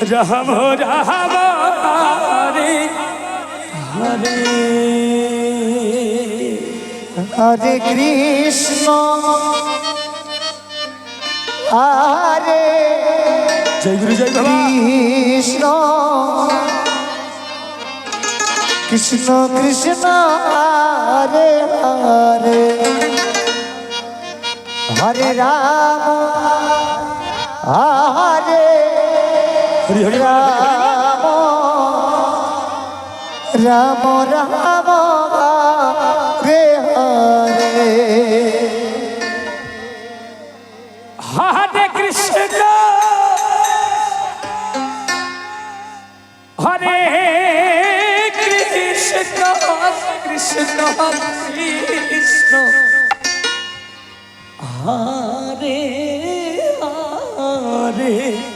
রাম রাম হরে হরে হরে কৃষ্ণ। হরে জয় গুরু জয় কৃষ্ণ। কৃষ্ণ কৃষ্ণ হরে হরে। হরে রাম। হরে হরি হরি রাম। রাম রাম হরে হরে। হরে কৃষ্ণ। হরে কৃষ্ণ কৃষ্ণ কৃষ্ণ। হরে হরে।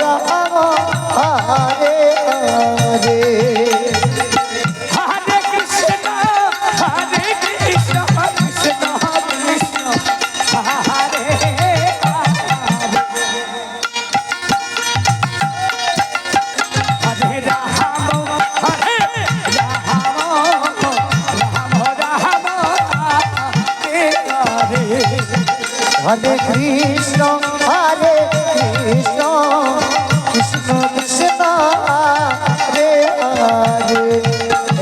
হরে কৃষ্ণ হরে কৃষ্ণ কৃষ্ণ কৃষ্ণ রে হরে।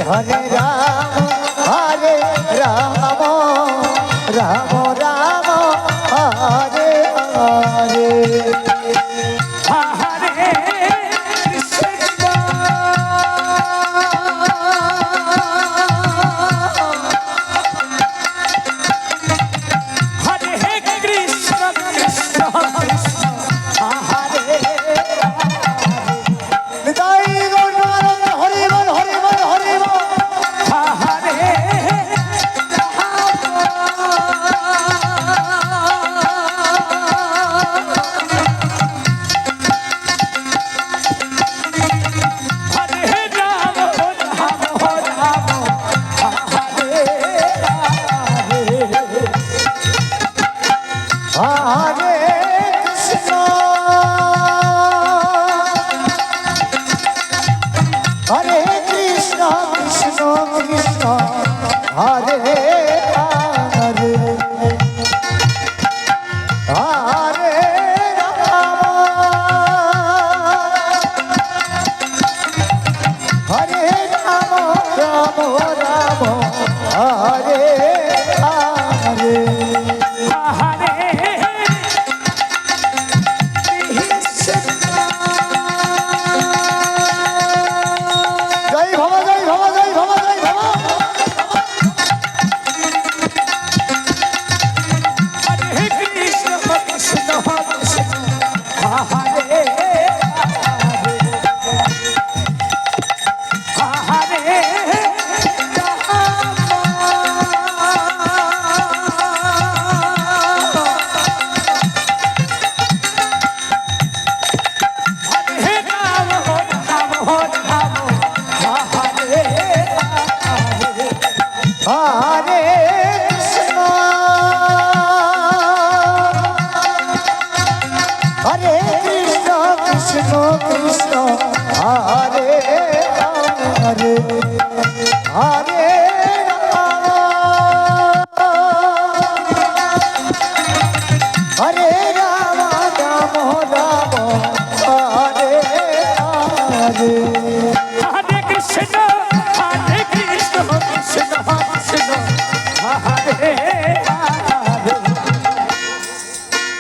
হরে রাম হরে রাম রাম রাম, হরে হরে। কৃষ্ণ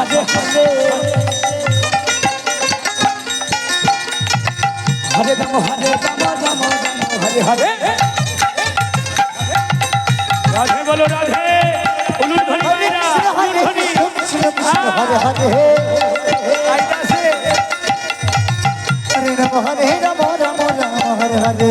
হরে হরে হরে রাম হরে রাম রাম রাম হরে হরে রাধে বলো রাধে হরে হরে হরে রাম হরে রাম রাম রাম হরে হরে